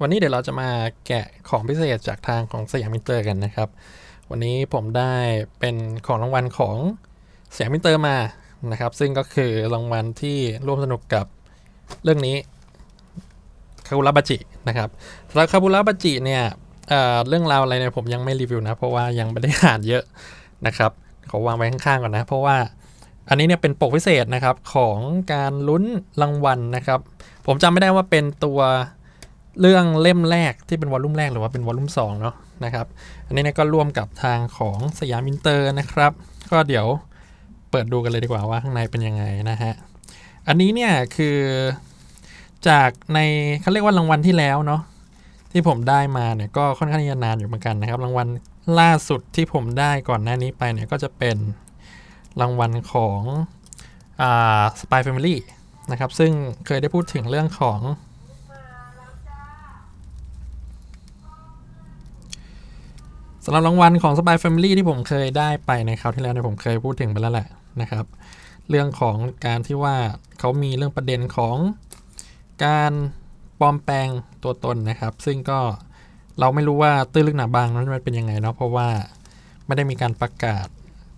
วันนี้เดี๋ยวเราจะมาแกะของพิเศษจากทางของสยามมินเตอร์กันนะครับ วันนี้ผมได้เป็นของรางวัลของสยามมินเตอร์มานะครับ ซึ่งก็คือรางวัลที่ร่วมสนุกกับเรื่องนี้คาบุระบาจินะครับสำหรับคาบุระบาจิเนี่ยเเรื่องราวอะไรเนี่ยผมยังไม่รีวิวนะ เพราะว่ายังไม่ได้อ่านเยอะนะครับขอวางไว้ข้างๆก่อนนะ เพราะว่าอันนี้เนี่ยเป็นปกพิเศษนะครับของการลุ้นรางวัลนะครับ ผมจำไม่ได้ว่าเป็นตัว เรื่องเล่มแรกที่เป็นวอลลุ่มแรกหรือว่าเป็นวอลลุ่ม2เนาะนะครับ อันนี้เนี่ยก็ร่วมกับทางของสยามอินเตอร์นะครับ ก็เดี๋ยวเปิดดูกันเลยดีกว่าว่าข้างในเป็นยังไงนะฮะ อันนี้เนี่ยคือจากในเขาเรียกว่ารางวัลที่แล้วเนาะที่ผมได้มาเนี่ยก็ค่อนข้างจะนานอยู่เหมือนกันนะครับ รางวัลล่าสุดที่ผมได้ก่อนหน้านี้ไปเนี่ยก็จะเป็นรางวัลของอ่า Spy Family นะครับซึ่งเคยได้พูดถึงเรื่องของ สำหรับรางวัลของ Spy Family ที่ผมเคยได้ไปในคราวที่แล้วเนี่ยผมเคยพูดถึงไปแล้วแหละนะครับ เรื่องของการที่ว่าเขามีเรื่องประเด็นของการปลอมแปลงตัวตนนะครับ ซึ่งก็เราไม่รู้ว่าตื้นลึกหนาบางนั้นมันเป็นยังไงเนาะเพราะว่าไม่ได้มีการประกาศ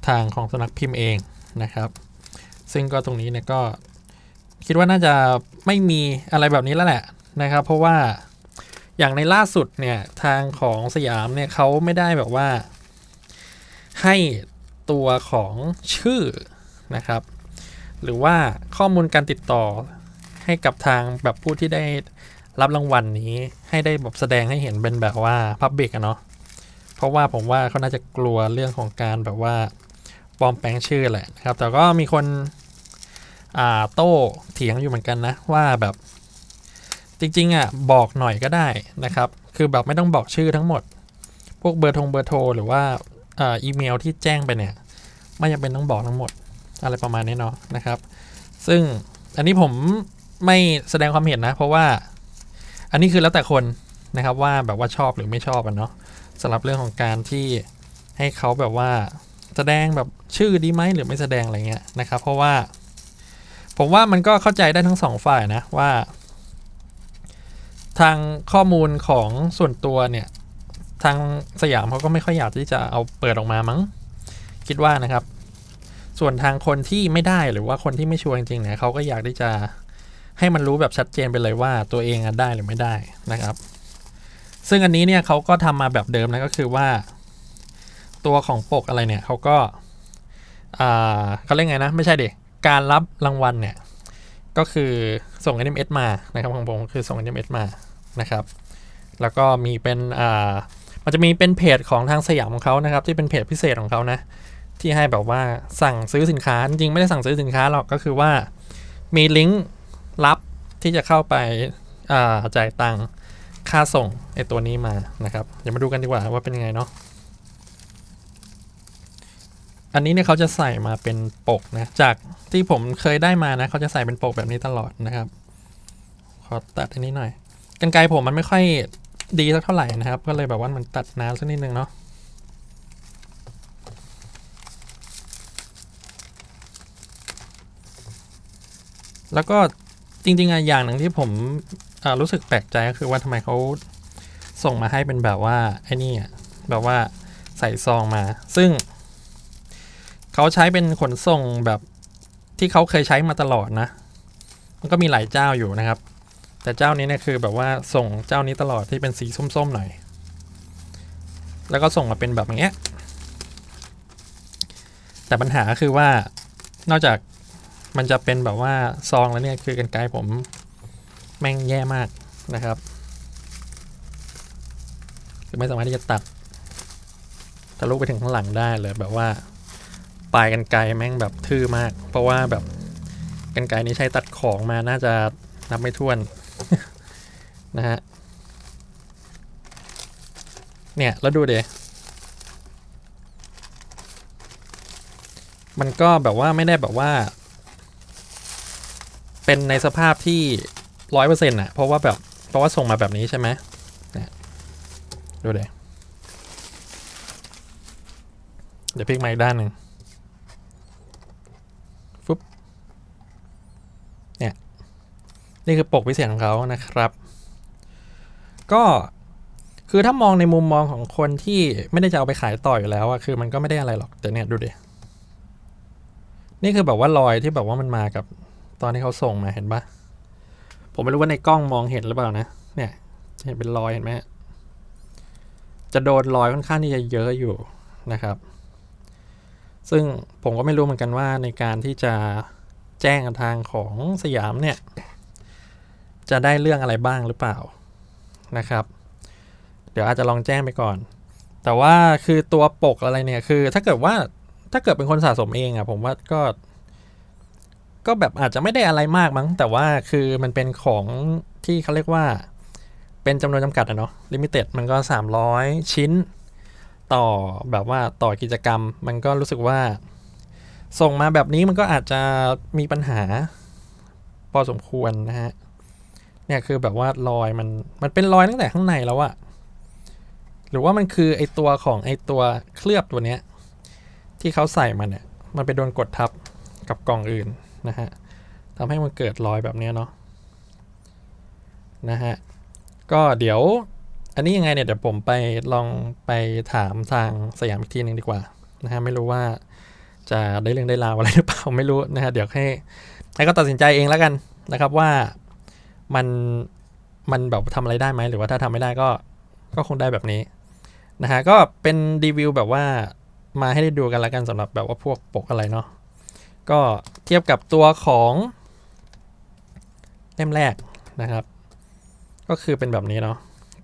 ทางของสำนักพิมพ์เองนะครับ ซึ่งก็ตรงนี้เนี่ยก็คิดว่าน่าจะไม่มีอะไรแบบนี้แล้วแหละนะครับ เพราะว่า อย่างในล่าสุดเนี่ยทางของสยามเนี่ยเขาไม่ได้แบบว่า ให้ตัวของชื่อนะครับ หรือว่าข้อมูลการติดต่อให้กับทางแบบผู้ที่ได้รับรางวัลนี้ให้ได้แบบแสดงให้เห็นเป็นแบบว่าพับบิกอะเนาะเพราะว่าผมว่าเขาน่าจะกลัวเรื่องของการแบบว่าปลอมแปลงชื่อแหละนะครับ แต่ก็มีคนโต้เถียงอยู่เหมือนกันนะว่าแบบ จริงๆอะบอกหน่อยก็ได้นะครับ คือแบบไม่ต้องบอกชื่อทั้งหมด พวกเบอร์ทงเบอร์โทรหรือว่าอ่าอีเมลที่แจ้งไปเนี่ย ไม่จำเป็นต้องบอกทั้งหมดอะไรประมาณนี้เนาะนะครับ ซึ่งอันนี้ผมไม่แสดงความเห็นนะ เพราะว่าอันนี้คือแล้วแต่คนนะครับว่าแบบว่าชอบหรือไม่ชอบกันเนาะสำหรับเรื่องของการที่ให้เขาแบบว่าแสดงแบบชื่อดีไหมหรือไม่แสดงอะไรเงี้ยนะครับ เพราะว่า ผมว่ามันก็เข้าใจได้ทั้งสองฝ่ายนะว่า ทางข้อมูลของส่วนตัวเนี่ย ทางสยามเขาก็ไม่ค่อยอยากที่จะเอาเปิดออกมามั้ง คิดว่านะครับ ส่วนทางคนที่ไม่ได้หรือว่าคนที่ไม่ชัวร์จริงๆเนี่ยเขาก็อยากที่จะให้มันรู้แบบชัดเจนไปเลยว่าตัวเองได้หรือไม่ได้นะครับ ซึ่งอันนี้เนี่ยเขาก็ทำมาแบบเดิมนะก็คือว่า ตัวของปกอะไรเนี่ยเขาก็อ่าเขาเรียกไงนะ ไม่ใช่เด็การรับรางวัลเนี่ย ก็คือส่ง SMS มานะครับของผมคือส่ง SMS มานะครับ แล้วก็มีเป็นอ่ามันจะมีเป็นเพจของทางสยามของเขานะครับ ที่เป็นเพจพิเศษของเขานะ ที่ให้แบบว่าสั่งซื้อสินค้า จริงไม่ได้สั่งซื้อสินค้าหรอกก็คือว่ามีลิงก์ลับที่จะเข้าไปอ่าจ่ายตังค่าส่งไอตัวนี้มานะครับ เดี๋ยวมาดูกันดีกว่าว่าเป็นยังไงเนาะ อันนี้เนี่ยเขาจะใส่มาเป็นปกนะ จากที่ผมเคยได้มานะเขาจะใส่เป็นปกแบบนี้ตลอดนะครับ ขอตัดอันนี้หน่อยกันไกรผมมันไม่ค่อยดีสักเท่าไหร่นะครับ ก็เลยแบบว่ามันตัดนานสักนิดนึงเนาะแล้วก็จริงๆอะอย่างหนึ่งที่ผมรู้สึกแปลกใจก็คือว่าทำไมเขาส่งมาให้เป็นแบบว่าไอ้นี่อะแบบว่าใส่ซองมา ซึ่ง เขาใช้เป็นขนส่งแบบที่เขาเคยใช้มาตลอดนะ มันก็มีหลายเจ้าอยู่นะครับ แต่เจ้านี้เนี่ยคือแบบว่าส่งเจ้านี้ตลอดที่เป็นสีส้มๆหน่อย แล้วก็ส่งมาเป็นแบบอย่างเงี้ย แต่ปัญหาคือว่านอกจากมันจะเป็นแบบว่าซองแล้วเนี่ยคือกันไกลผมแม่งแย่มากนะครับคือไม่สามารถที่จะตัดทะลุไปถึงข้างหลังได้เลยแบบว่า ปลายกันไกลแม่งแบบทื่อมาก เพราะว่าแบบกันไกลนี้ใช้ตัดของมาน่าจะนับไม่ถ้วน นะฮะเนี่ย แล้วดูเดมันก็แบบว่าไม่ได้แบบว่า เป็นในสภาพที่ร้อยเปอร์เซ็นต์ะเพราะว่าแบบเพราะว่าส่งมาแบบนี้ใช่ไหมเนี่ยดูเดเดี๋ยวพลิกมาอีกด้านหนึ่งฟึบเนี่คือปกพิเศษของเขานะครับ ก็คือถ้ามองในมุมมองของคนที่ไม่ได้จะเอาไปขายต่ออยู่แล้วอะคือมันก็ไม่ได้อะไรหรอกแต่เนี่ยดูดินี่คือแบบว่ารอยที่แบบว่ามันมากับตอนที่เขาส่งมาเห็นปะผมไม่รู้ว่าในกล้องมองเห็นหรือเปล่านะ เนี่ยจะเห็นเป็นรอยเห็นไหมจะโดนรอยค่อนข้างที่จะเยอะอยู่นะครับ ซึ่งผมก็ไม่รู้เหมือนกันว่าในการที่จะแจ้งทางของสยามเนี่ย จะได้เรื่องอะไรบ้างหรือเปล่านะครับ เดี๋ยวอาจจะลองแจ้งไปก่อน แต่ว่าคือตัวปกอะไรเนี่ยคือ ถ้าเกิดว่าถ้าเกิดเป็นคนสะสมเองอะผมว่าก็ ก็แบบอาจจะไม่ได้อะไรมากมั้ง แต่ว่าคือมันเป็นของที่เขาเรียกว่า เป็นจำนวนจำกัดอะเนาะลิมิเต็ดมันก็ 300 ชิ้น ต่อแบบว่าต่อกิจกรรม มันก็รู้สึกว่า ส่งมาแบบนี้มันก็อาจจะมีปัญหาพอสมควรนะฮะ เนี่ยคือแบบว่ารอยมันมันเป็นรอยตั้งแต่ข้างในแล้วอะหรือว่ามันคือไอตัวของไอตัวเคลือบตัวเนี้ย ที่เขาใส่มันเนี่ยมันไปโดนกดทับกับกล่องอื่นนะฮะทำให้มันเกิดรอยแบบเนี้ยเนาะนะฮะก็เดี๋ยวอันนี้ยังไงเนี่ยเดี๋ยวผมไปลองไปถามทางสยามอีกทีหนึ่งดีกว่านะฮะไม่รู้ว่าจะได้เรื่องได้ราวอะไรหรือเปล่าไม่รู้นะฮะเดี๋ยวให้ให้ก็ตัดสินใจเองแล้วกันนะครับว่า มันมันแบบทำอะไรได้ไหมหรือว่าถ้าทำไม่ได้ก็ก็คงได้แบบนี้นะฮะก็เป็นรีวิวแบบว่ามาให้ได้ดูกันแล้วกันสำหรับแบบว่าพวกปกอะไรเนาะก็เทียบกับตัวของเล่มแรกนะครับ ก็คือเป็นแบบนี้เนาะ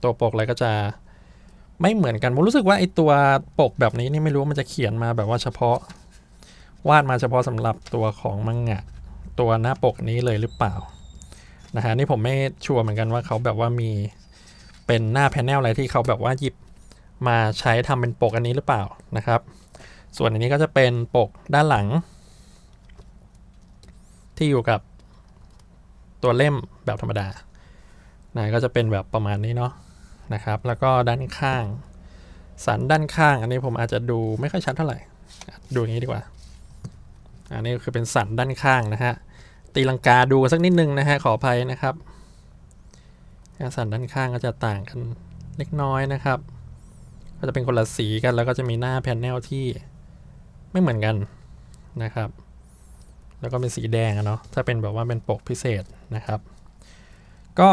ตัวปกอะไรก็จะไม่เหมือนกันผมรู้สึกว่าไอตัวปกแบบนี้นี่ไม่รู้ว่ามันจะเขียนมาแบบว่าเฉพาะ วาดมาเฉพาะสำหรับตัวของมังงะตัวหน้าปกนี้เลยหรือเปล่า นะฮะนี่ผมไม่ชัวร์เหมือนกันว่าเขาแบบว่ามีเป็นหน้าแพนเนลอะไรที่เขาแบบว่าหยิบมาใช้ทำเป็นปกอันนี้หรือเปล่านะครับ ส่วนอันนี้ก็จะเป็นปกด้านหลัง ที่อยู่กับตัวเล่มแบบธรรมดานะก็จะเป็นแบบประมาณนี้เนาะนะครับ แล้วก็ด้านข้าง สันด้านข้าง อันนี้ผมอาจจะดูไม่ค่อยชัดเท่าไหร่ ดูอย่างนี้ดีกว่า อันนี้คือเป็นสันด้านข้างนะฮะ ตีลังกาดูกันสักนิดนึงนะฮะขออภัยนะครับสันด้านข้างก็จะต่างกันเล็กน้อยนะครับ ก็จะเป็นคนละสีกันแล้วก็จะมีหน้าแผ่นแนลที่ไม่เหมือนกันนะครับ แล้วก็เป็นสีแดงเนาะถ้าเป็นแบบว่าเป็นปกพิเศษนะครับ ก็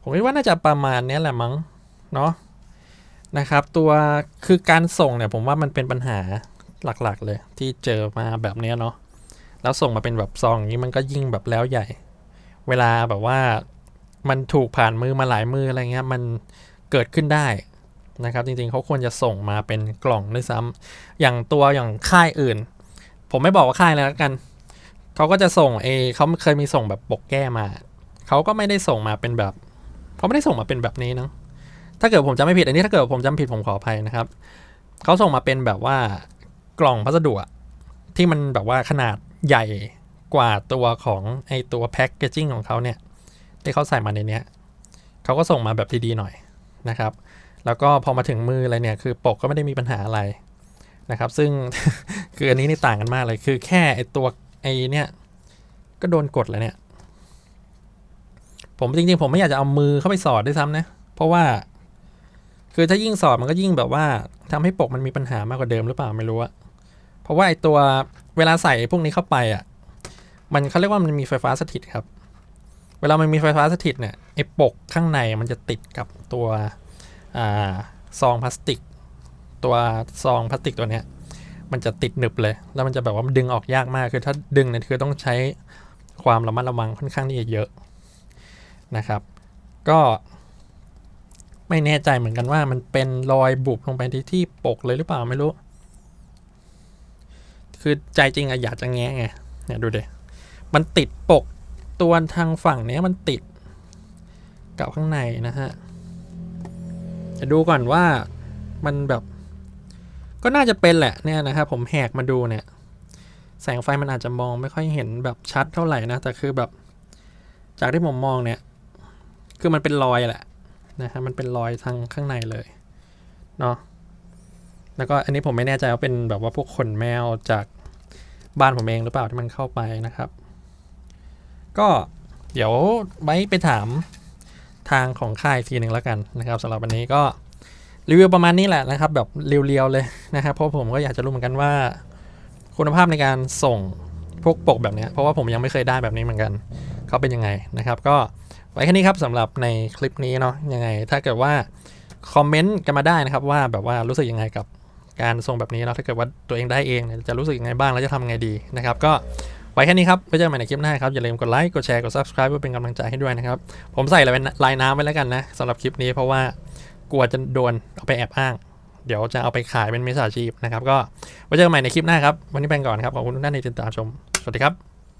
ผมคิดว่าน่าจะประมาณนี้แหละมั้งเนาะนะครับ ตัวคือการส่งเนี่ยผมว่ามันเป็นปัญหาหลักๆเลยที่เจอมาแบบนี้เนาะ แล้วส่งมาเป็นแบบซองอย่างนี้มันก็ยิ่งแบบแล้วใหญ่ เวลาแบบว่ามันถูกผ่านมือมาหลายมืออะไรเงี้ยมันเกิดขึ้นได้นะครับ จริงๆเขาควรจะส่งมาเป็นกล่องด้วยซ้ำอย่างตัวอย่างค่ายอื่น ผมไม่บอกว่าค่ายแล้วกันเขาก็จะส่งเอเขาเคยมีส่งแบบปกแก้มาเขาก็ไม่ได้ส่งมาเป็นแบบเขาไม่ได้ส่งมาเป็นแบบนี้เนาะถ้าเกิดผมจำไม่ผิดอันนี้ถ้าเกิดผมจำผิดผมขออภัยนะครับเขาส่งมาเป็นแบบว่ากล่องพัสดุที่มันแบบว่าขนาด ใหญ่กว่าตัวของไอตัวแพ็กเกจิ้งของเขาเนี่ยที่เขาใส่มาในเนี้ยเขาก็ส่งมาแบบดีๆหน่อยนะครับ แล้วก็พอมาถึงมืออะไรเนี่ยคือปกก็ไม่ได้มีปัญหาอะไรนะครับ ซึ่งคืออันนี้นี่ต่างกันมากเลยคือแค่ไอตัวไอเนี่ยก็โดนกดแล้วเนี่ย ผมจริงๆ ผมไม่อยากจะเอามือเข้าไปสอดด้วยซ้ำนะ เพราะว่า คือถ้ายิ่งสอดมันก็ยิ่งแบบว่าทำให้ปกมันมีปัญหามากกว่าเดิมหรือเปล่าไม่รู้อะเพราะว่าไอตัว เวลาใส่พวกนี้เข้าไปอะ มันเขาเรียกว่ามันมีไฟฟ้าสถิตครับ เวลามันมีไฟฟ้าสถิตเนี่ยไอ้ปกข้างในมันจะติดกับตัวอซองพลาสติก ตัวซองพลาสติกตัวเนี้ยมันจะติดหนึบเลย แล้วมันจะแบบว่าดึงออกยากมาก คือถ้าดึงเนี่ยคือต้องใช้ความระมัดระวังค่อนข้างที่จะเยอะนะครับ ก็ไม่แน่ใจเหมือนกันว่ามันเป็นรอยบุบลงไปที่ที่ปกเลยหรือเปล่าไม่รู้ คือใจจริงอะอยากจะแงะไงเนี่ยดูเดมันติดปกตัวทางฝั่งเนี้ยมันติดกับข้างในนะฮะจะดูก่อนว่ามันแบบ ก็น่าจะเป็นแหละเนี่ยนะครับผมแหกมาดูเนี่ย แสงไฟมันอาจจะมองไม่ค่อยเห็นแบบชัดเท่าไหร่นะ แต่คือแบบ จากที่ผมมองเนี่ย คือมันเป็นรอยแหละนะฮะมันเป็นรอยทางข้างในเลยเนาะ แล้วก็อันนี้ผมไม่แน่ใจว่าเป็นแบบว่าพวกขนแมวจากบ้านผมเองหรือเปล่าที่มันเข้าไปนะครับ ก็เดี๋ยวไว้ไปถามทางของค่ายทีหนึ่งแล้วกันนะครับสำหรับวันนี้ก็รีวิวประมาณนี้แหละนะครับ แบบเรียวๆเลยนะครับ เพราะผมก็อยากจะรู้เหมือนกันว่า คุณภาพในการส่งพวกปกแบบนี้เพราะว่าผมยังไม่เคยได้แบบนี้เหมือนกันเขาเป็นยังไงนะครับ ก็ไว้แค่นี้ครับสำหรับในคลิปนี้เนาะยังไง ถ้าเกิดว่าคอมเมนต์กันมาได้นะครับว่าแบบว่ารู้สึกยังไงกับ การส่งแบบนี้แล้วถ้าเกิดว่าตัวเองได้เองเนี่ยจะรู้สึกยังไงบ้างแล้วจะทำยังไงดีนะครับก็ไว้แค่นี้ครับไว้เจอกันใหม่ในคลิปหน้าครับ อย่าลืมกดไลค์กดแชร์กด subscribe เพื่อเป็นกำลังใจให้ด้วยนะครับ ผมใส่อะไรเป็นลายน้ำไว้แล้วกันนะสำหรับคลิปนี้เพราะว่ากลัวจะโดนเอาไปแอบอ้าง เดี๋ยวจะเอาไปขายเป็นมิจฉาชีพนะครับก็ไว้เจอกันใหม่ในคลิปหน้าครับวันนี้ไปก่อนครับขอบคุณทุกท่านที่ติดตามชมสวัสดีครับ